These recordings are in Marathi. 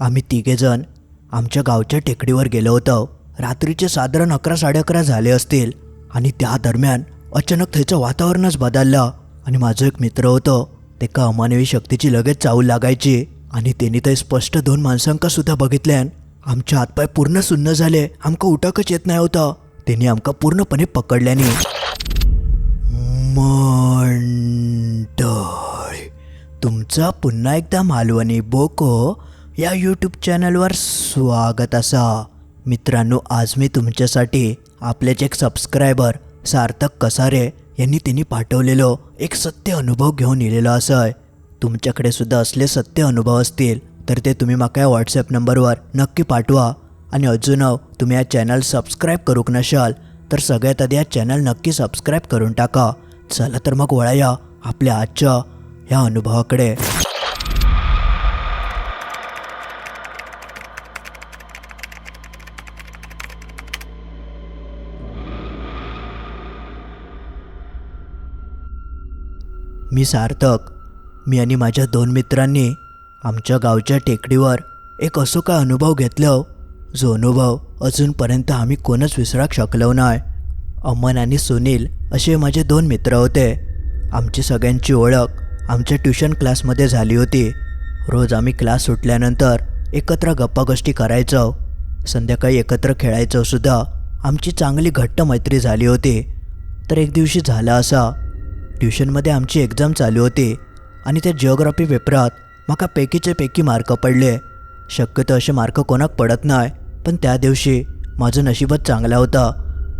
आम्ही तिघेजण आमच्या गावच्या टेकडीवर गेलो होतो. रात्रीचे साधारण अकरा साडे अकरा झाले असतील आणि त्या दरम्यान अचानक त्याचं वातावरणच बदललं आणि माझं एक मित्र होतो. ते का अमानवी शक्तीची लगेच चावल लागायची आणि त्यांनी ते स्पष्ट दोन माणसांका सुद्धा बघितल्यान आमचे हातपाय पूर्ण सुन्न झाले. आमका उठाकच येत नाही होतं. त्यांनी आमका पूर्णपणे पकडल्याने मंडळी तुमचा पुन्हा एकदा मालवणी बोको या यूट्यूब चॅनलवर स्वागत असा. मित्रांनो आज मी तुमच्यासाठी आपलेच एक सबस्क्रायबर सार्थक कसारे यांनी त्यांनी पाठवलेलो एक सत्य अनुभव घेऊन येलेलो असं तुमच्याकडे सुद्धा असले सत्य अनुभव असतील तर ते तुम्ही माका या व्हॉट्सॲप नंबरवर नक्की पाठवा. आणि अजून तुम्ही या चॅनल सबस्क्राईब करूक नशाल तर सगळ्यात आधी या चॅनल नक्की सबस्क्राईब करून टाका. चला तर मग वळाया आपल्या आजच्या ह्या अनुभवाकडे. मी सार्थक. मी आणि माझ्या दोन मित्रांनी आमच्या गावच्या टेकडीवर एक असो काय अनुभव घेतलं हो? जो अनुभव अजूनपर्यंत आम्ही कोणच विसराक शकलो नाही. अमन आणि सुनील असे माझे दोन मित्र होते. आमची सगळ्यांची ओळख आमच्या ट्युशन क्लासमध्ये झाली होती. रोज आम्ही क्लास सुटल्यानंतर एकत्र गप्पा गोष्टी करायचो. संध्याकाळी एकत्र खेळायचो सुद्धा. आमची चांगली घट्ट मैत्री झाली होती. तर एक दिवशी झाला असा. ट्युशनमध्ये आमची एक्झाम चालू होती आणि त्या जिओग्राफी पेपरात म्हाका पैकीचे पैकी मार्क पडले. शक्यतो असे मार्क कोणाक पडत नाही पण त्या दिवशी माझं नशीबच चांगला होता.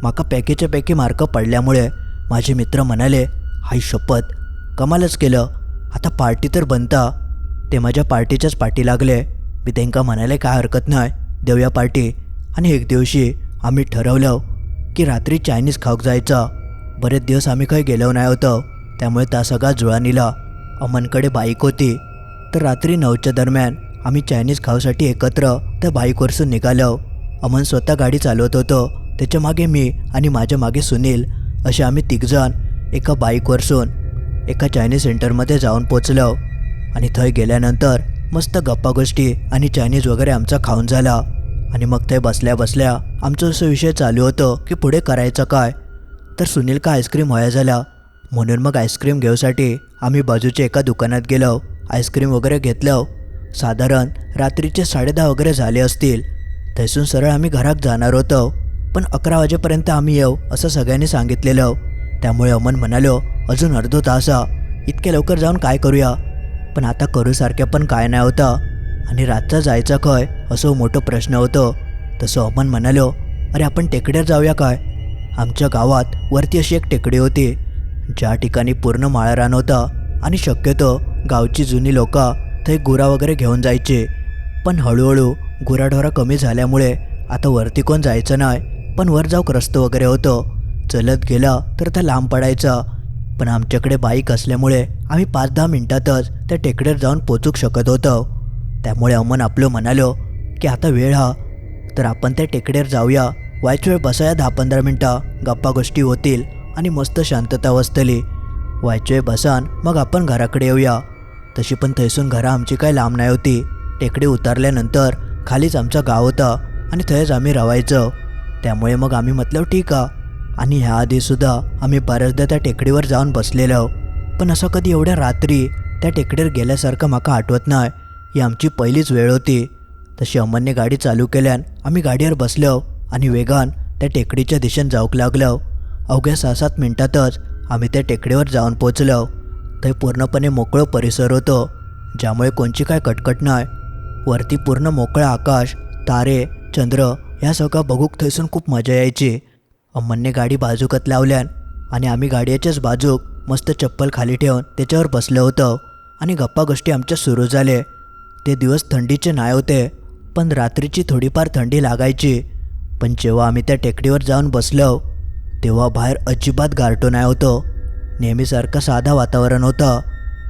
माका पैकीच्या पैकी मार्क पडल्यामुळे माझे मित्र म्हणाले हाय शपथ कमालच केलं. आता पार्टी तर बनता. ते माझ्या पार्टीच्याच पाठी लागले. मी त्यांना म्हणाले काय हरकत नाही देऊया पार्टी. आणि एक दिवशी आम्ही ठरवलं की रात्री चायनीज खाऊक जायचा. बरेच दिवस आम्ही काही गेलो नाही होतो. त्यामुळे त्या सगळा जुळा निला अमनकडे बाईक होती. तर रात्री नऊच्या दरम्यान आम्ही चायनीज खाऊसाठी एकत्र त्या बाईकवरसून निघालो. अमन स्वतः गाडी चालवत होतो. त्याच्यामागे मी आणि माझ्या मागे सुनील असे आम्ही तिघजण एका बाईकवरसून एका चायनीज सेंटरमध्ये जाऊन पोचलो आणि थंय गेल्यानंतर मस्त गप्पा गोष्टी आणि चायनीज वगैरे आमचा खाऊन झाला. आणि मग ते बसल्या बसल्या आमचं असं विषय चालू होतं की पुढे करायचं काय? तर सुनील का आईस्क्रीम व्हाया झाला? म्हणून मग आईस्क्रीम घेऊसाठी आम्ही बाजूच्या एका दुकानात गेलो. आईस्क्रीम वगैरे घेतलं. साधारण रात्रीचे साडेदहा वगैरे झाले असतील. तैसून सरळ आम्ही घरात जाणार होतो. पण अकरा वाजेपर्यंत आम्ही येऊ असं सगळ्यांनी सांगितलेलं. त्यामुळे अमन म्हणालो अजून अर्धो तासा इतक्या लवकर जाऊन काय करूया? पण आता करूसारख्या पण काय नाही होता. आणि रातचा जायचा खय असं मोठं प्रश्न होतं. तसं अमन म्हणालो अरे आपण टेकड्यावर जाऊया काय? आमच्या गावात वरती अशी एक टेकडी होती. ज्या ठिकाणी पूर्ण माळरान होता आणि शक्यतो गावची जुनी लोकं थंय गुरा वगैरे घेऊन जायचे. पण हळूहळू गुराढोरा कमी झाल्यामुळे आता वरती कोण जायचं नाही पण वर जाऊक रस्तो वगैरे होतो. चलत गेला तर त्या लांब पडायचा. पण आमच्याकडे बाईक असल्यामुळे आम्ही पाच दहा मिनटातच त्या टेकड्यावर जाऊन पोचूक शकत होतो. त्यामुळे अमन आपलं म्हणालो की आता वेळ हा तर आपण त्या टेकड्यावर जाऊया. वायच वेळ बसाया दहा पंधरा मिनटं गप्पा गोष्टी होतील आणि मस्त शांतता वसतली. वायच वेळ बसान मग आपण घराकडे येऊया. तशी पण थैसून घरा आमची काय लांब नाही होती. टेकडी उतरल्यानंतर खालीच आमचा गाव होता आणि थंयच आम्ही रवायचं. त्यामुळे मग आम्ही म्हटलं ठीक आहे आणि ह्या आधीसुद्धा आम्ही बऱ्याचदा त्या टेकडीवर जाऊन बसलेलो. पण असं कधी एवढ्या रात्री त्या टेकडीवर गेल्यासारखं माका आठवत नाही. ही आमची पहिलीच वेळ होती. तशी अमनने गाडी चालू केल्यान आम्ही गाडीवर बसलो. आणि वेगान त्या टेकडीच्या दिशेने जाऊक लागलो अवघ्या सहा सात मिनटातच आम्ही त्या टेकडीवर जाऊन पोचलो ते पूर्णपणे मोकळं परिसर होतो ज्यामुळे कोणची काय कटकट नाही वरती पूर्ण मोकळं आकाश तारे चंद्र ह्या सगळं बघूक थैसून खूप मजा यायची. अम्मनने गाडी बाजूकत लावल्यान आणि आम्ही गाडीच्याच बाजूक मस्त चप्पल खाली ठेवून त्याच्यावर बसलो होतं आणि गप्पा गोष्टी आमच्या सुरू झाले. ते दिवस थंडीचे नाही होते पण रात्रीची थोडीफार थंडी लागायची. पण जेव्हा आम्ही त्या टेकडीवर जाऊन बसलो तेव्हा बाहेर अजिबात गारटो नाही होतो. नेहमीसारखं साधा वातावरण होतं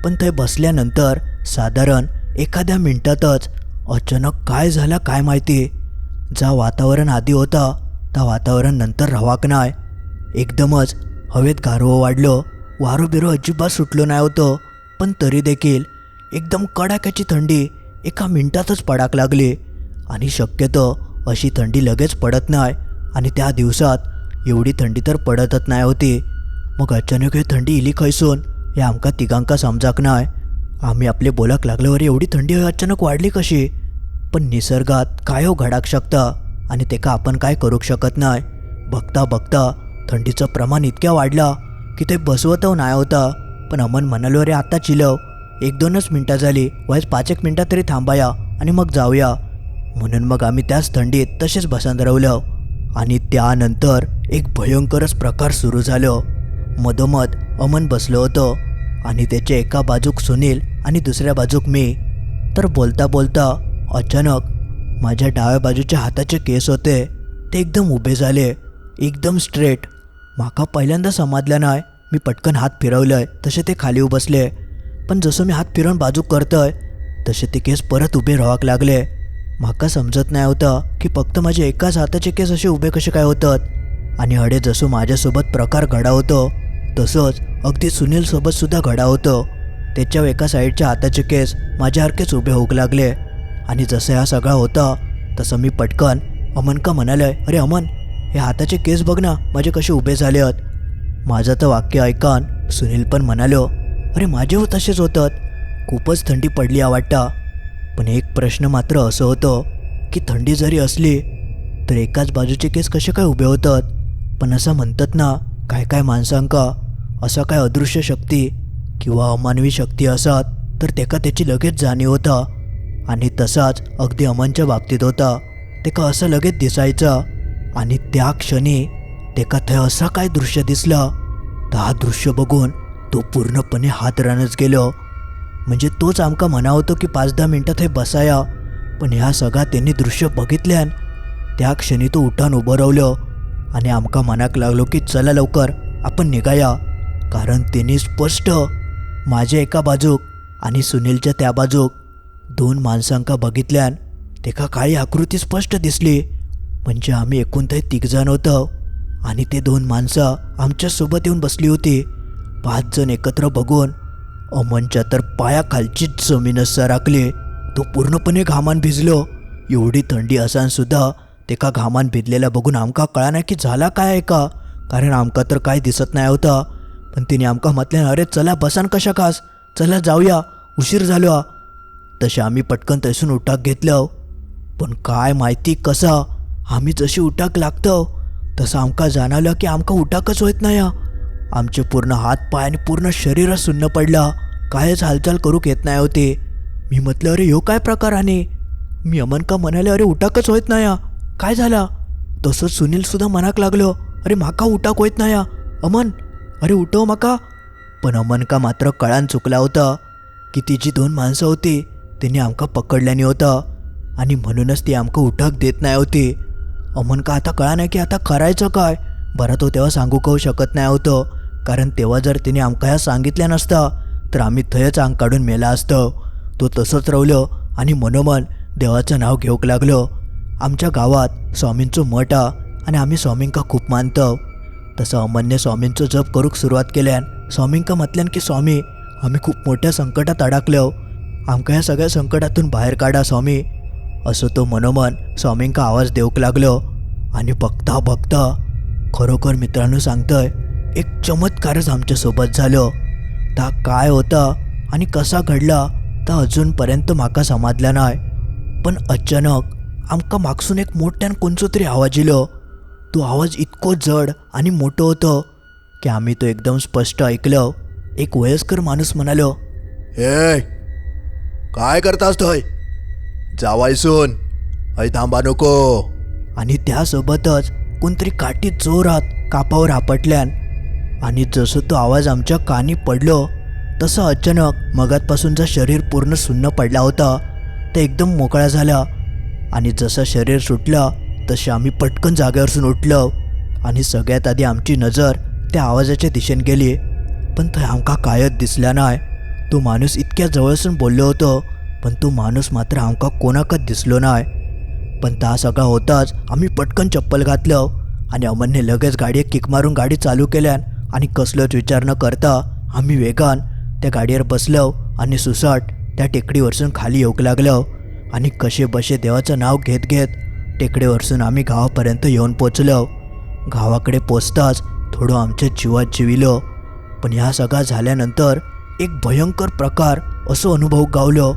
पण ते बसल्यानंतर साधारण एखाद्या मिनटातच अचानक काय झालं काय माहिती. जा वातावरण आधी होता त्या वातावरण नंतर रवाक नाही? एकदमच हवेत गारवं वाढलो. वारो बिरो अजिबात सुटलो नाही होतं पण तरी देखील एकदम कडाक्याची थंडी एका मिनटातच पडाक लागली. आणि शक्यतो अशी थंडी लगेच पडत नाही. आणि त्या दिवसात एवढी थंडी तर पडतच नाही होती. मग अचानक ही थंडी इली खैसून? हे आमका तिघांका समजाक नाही. आम्ही आपले बोलाक लागल्यावर एवढी थंडी अचानक वाढली कशी? पण निसर्गात काय हो घडाक शकता? आणि तेका आपण काय करूक शकत नाही? बघता बघता थंडीचं प्रमाण इतक्या वाढला की ते बसवत नाही होता. पण अमन म्हणालो रे आता चिलव. एक दोनच मिनटं झाली. वयस पाच एक मिनटं तरी थांबाया आणि मग जाऊया. म्हणून मग आम्ही त्याच थंडीत तसेच बसंत रावलं आणि त्यानंतर एक भयंकरच प्रकार सुरू झालं. मधोमध अमन बसलो होतो. आणि त्याच्या एका बाजूक सुनील आणि दुसऱ्या बाजूक मी. तर बोलता बोलता अचानक माझ्या डाव्या बाजूच्या हाताचे केस होते. ते एकदम उभे झाले. एकदम स्ट्रेट. माका पहिल्यांदा समजलं नाही मी पटकन हात फिरवलंय तसे ते खाली बसले पण जसं मी हात फिरवून बाजूक करतोय तसे ते केस परत उभे राहाक लागले. माका समजत नाही होतं की फक्त माझे एकाच हाताचे केस असे उभे कसे काय होतात. आणि हडे जसं माझ्यासोबत प्रकार घडा होतो तसंच अगदी सुनीलसोबत सुद्धा घडा होतं. त्याच्या एका साईडच्या हाताचे केस माझ्यासारखेच उभे होऊ लागले. आणि जसं हा सगळा होता तसं मी पटकन अमन का म्हणालंय अरे अमन हे हाताचे केस बघ ना माझे कसे उभे झाले आहेत. माझं तर वाक्य ऐकान सुनील पण म्हणालो अरे माझे हो तसेच होतात. खूपच थंडी पडली आहे वाटता पण एक प्रश्न मात्र असं होतं की थंडी जरी असली तर एकाच बाजूचे केस कसे काय उभे होतात? पण असं म्हणतात ना काय काय माणसांका असं काय अदृश्य शक्ती किंवा अमानवी शक्ती असात तर तेका त्याची लगेच जाणीव होता. आणि तसाच अगदी अमनच्या बाबतीत होता. तेका असं लगेच दिसायचं. आणि त्या क्षणी तेका थंय असा काय दृश्य दिसलं? तर हा दृश्य बघून तो पूर्णपणे हातरानच गेलो. म्हणजे तोच आमका म्हणा होतो की पाच दहा मिनटात हे बसाया. पण ह्या सगळा त्यांनी दृश्य बघितल्यान त्या क्षणी तो उठान उभं रावलं आणि आमका मनाक लागलो की चला लवकर आपण निघाया. कारण त्यांनी स्पष्ट माझ्या एका बाजूक आणि सुनीलच्या त्या बाजूक दोन माणसांका बघितल्यान तेका काळी आकृती स्पष्ट दिसली. म्हणजे आम्ही एकूण ते तिघजण होतं आणि ते दोन माणसं आमच्यासोबत येऊन बसली होती. पाच जण एकत्र बघून अमनच्या तर पायाखालचीच जमीनच सराकली तो पूर्णपणे घामान भिजलो. एवढी थंडी असानसुद्धा सुद्धा तेका घामान भिजलेला बघून आमका कळा नाही की झाला काय आहे का कारण आमका तर काय दिसत नाही होता. पण तिने आमका म्हटले अरे चला बसान कशा खास चला जाऊया. उशीर झालो. तसे आम्ही पटकन तसून उठाक घेतलं. पण काय माहिती कसा आम्ही जशी उठाक लागतो. तसं आमका जाणवलं की आमका उठाकच होत नाही हा. आमचे पूर्ण हात पाय आणि पूर्ण शरीरच सुन्न पडला. कायच हालचाल करूक येत नाही होते. मी म्हटलं अरे यो काय प्रकार आणि मी अमन का म्हणाले अरे उटाकच होत नाही काय झाला? तसंच सुनीलसुद्धा मनाक लागलं. अरे माका उटाक होत नाही अमन? अरे उठव माका. पण अमन का मात्र कळान चुकला होता. की ती जी दोन माणसं होती त्यांनी आमका पकडल्याने होतं. आणि म्हणूनच ती आमका उठाक देत नाही होती. अमन का आता कळा नाही की आता करायचं काय? बरं तो तेव्हा सांगू कहू शकत नाही होतं. कारण तेव्हा जर तिने आमका ह्या सांगितल्या नसतं तर आम्ही थयच अंग काढून मेला असतं. तो तसंच रवलं आणि मनोमन देवाचं नाव घेऊक लागलो. आमच्या गावात स्वामींचं मठ आणि आम्ही स्वामींका खूप मानतो. तसं अमनने स्वामींचं जप करूक सुरुवात केल्यान स्वामींका म्हटल्यान की स्वामी आम्ही खूप मोठ्या संकटात अडकलो. आमका ह्या सगळ्या संकटातून बाहेर काढा स्वामी. असं तो मनोमन स्वामींका आवाज देऊक लागलो. आणि बघता बघता खरोखर मित्रांनो सांगतोय एक चमत्कारच आमच्यासोबत झालो. ता काय होता आणि कसा घडला तर अजूनपर्यंत माका समजला नाही. पण अचानक आमका मागसून एक मोठ्यान कोणचो तरी आवाज इलो तो आवाज इतको जड आणि मोठं होतं की आम्ही तो एकदम स्पष्ट ऐकलं. एक वयस्कर माणूस म्हणालो हे काय करतास थंय जावायसून. हय थांबा नको. आणि त्यासोबतच कोणतरी काठी जोरात कापावर आपटल्यान आणि जसं तो आवाज आमच्या कानी पडलो तसं अचानक मगातपासूनचं शरीर पूर्ण सुन्न पडला होता. ते एकदम मोकळा झाला आणि जसं शरीर सुटलं तसे आम्ही पटकन जागेवरसून उठलो आणि सगळ्यात आधी आमची नजर त्या आवाजाच्या दिशेने गेली. पण तो आमका कायच दिसला नाही. तो माणूस इतक्या जवळसून बोललो होतो पण तो माणूस मात्र आमका कोणाकच दिसलो नाही. पण ता सगळा होताच आम्ही पटकन चप्पल घातलं आणि अमनने लगेच गाडी किक मारून गाडी चालू केल्यान आणि कसलोच विचार न करता आम्ही वेगान त्या गाडीवर बसलो आणि सुसाट त्या टेकडीवरसून खाली येऊक लागलो. आणि कसे बसे देवाचं नाव घेत घेत टेकडीवरसून आम्ही गावापर्यंत येऊन पोचलो. गावाकडे पोचताच थोडं आमच्या जीवात जिविलो. पण ह्या सगळा झाल्यानंतर एक भयंकर प्रकार असं अनुभव गावलो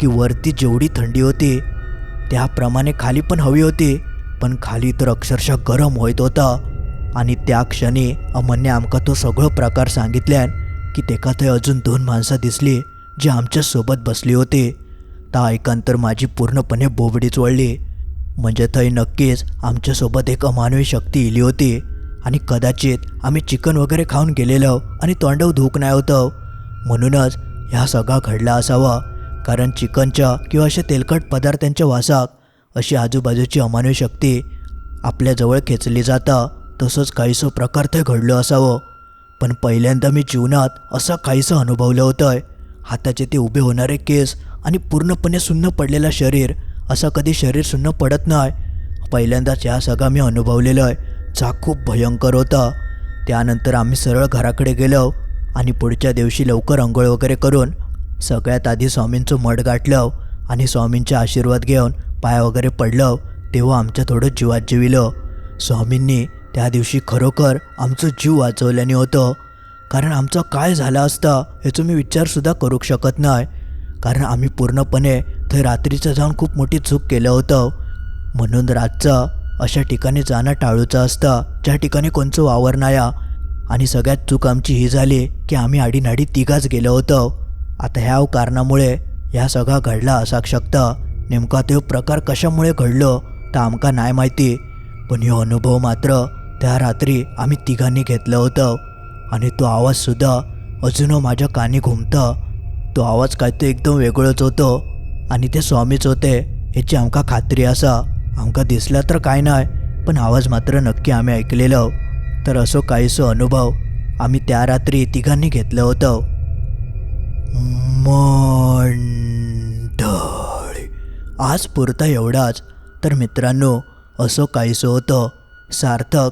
की वरती जेवढी थंडी होती त्याप्रमाणे खाली पण हवी होती पण खाली तर अक्षरशः गरम होत होता. आणि त्या क्षणी अमनने आमका तो सगळो प्रकार सांगितल्यान की तेका थंय अजून दोन माणसं दिसली जी आमच्यासोबत बसली होती. ता ऐकान तर माझी पूर्णपणे बोबडीच वळली म्हणजे थंय नक्कीच आमच्यासोबत एक अमानवी शक्ती इली होती. आणि कदाचित आम्ही चिकन वगैरे खाऊन गेलेलो आणि तोंडव धूक नाही होतं. म्हणूनच ह्या सगळा घडला असावा. कारण चिकनच्या किंवा अशा तेलकट पदार्थांच्या वासाक अशी आजूबाजूची अमानवी शक्ती आपल्याजवळ खेचली जाता. तसंच काहीसं प्रकार ते घडलं असावं. पण पहिल्यांदा मी जीवनात असं काहीसं अनुभवलं होतं हाताचे ते उभे होणारे केस आणि पूर्णपणे सुन्न पडलेलं शरीर असं कधी शरीर सुन्न पडत नाही. पहिल्यांदाच या सगळा मी अनुभवलेलं आहे जा खूप भयंकर होता. त्यानंतर आम्ही सरळ घराकडे गेलो आणि पुढच्या दिवशी लवकर अंघोळ वगैरे करून सगळ्यात आधी स्वामींचं मठ गाठलं आणि स्वामींचे आशीर्वाद घेऊन पाया वगैरे पडलं तेव्हा आमच्या थोडं जीवात जिविलं. स्वामींनी त्या दिवशी खरोखर आमचं जीव वाचवल्याने होतं. कारण आमचं काय झालं असतं याचं मी विचारसुद्धा करू शकत नाही. कारण आम्ही पूर्णपणे ते रात्रीचं जाऊन खूप मोठी चूक केलं होतं. म्हणून रातचं अशा ठिकाणी जाणं टाळूचं असतं. ज्या ठिकाणी कोणचं वावर नाया. आणि सगळ्यात चूक आमची ही झाली की आम्ही आडीनाडी तिघाच गेलो होतो. आता ह्या कारणामुळे ह्या सगळा घडला असा शकता नेमका तो प्रकार कशामुळे घडलो तर आमका नाही माहिती. पण ह्यो अनुभव मात्र त्या रात्री आम्ही तिघांनी घेतलं होतं. आणि तो आवाजसुद्धा अजून माझ्या कानी घुमता. तो आवाज काय तो एकदम वेगळंच होतो. आणि ते स्वामीच होते याची आमका खात्री असा. आमका दिसला तर काय नाही पण आवाज मात्र नक्की आम्ही ऐकलेलं. तर असो काहीसो अनुभव आम्ही त्या रात्री तिघांनी घेतलं होतं. मंडळी आज पुरता एवढाच. तर मित्रांनो असो काहीसो होतं. सार्थक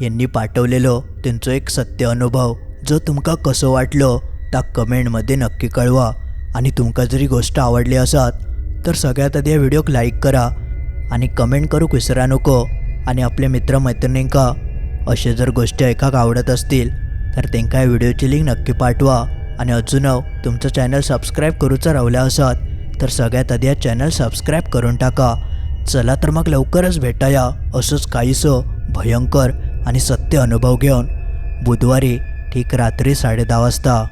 यांनी पाठवलेलो त्यांचो एक सत्य अनुभव. जो तुमका कसो वाटलो ता कमेंटमध्ये नक्की कळवा. आणि तुमका जरी गोष्ट आवडली असत तर सगळ्यात आधी या व्हिडिओक लाईक करा. आणि कमेंट करूक विसरा नको. आणि आपल्या मित्रमैत्रिणींका असे जर गोष्टी ऐकाक आवडत असतील तर त्यांना या व्हिडिओची लिंक नक्की पाठवा. आणि अजून तुमचं चॅनल सबस्क्राईब करूचं रावलं असत तर सगळ्यात आधी या चॅनल सबस्क्राईब करून टाका. चला तर मग लवकरच भेटाया असंच काहीसं भयंकर आणि सत्य अनुभव घेऊन बुधवारी ठीक रात्री साडेदहा वाजता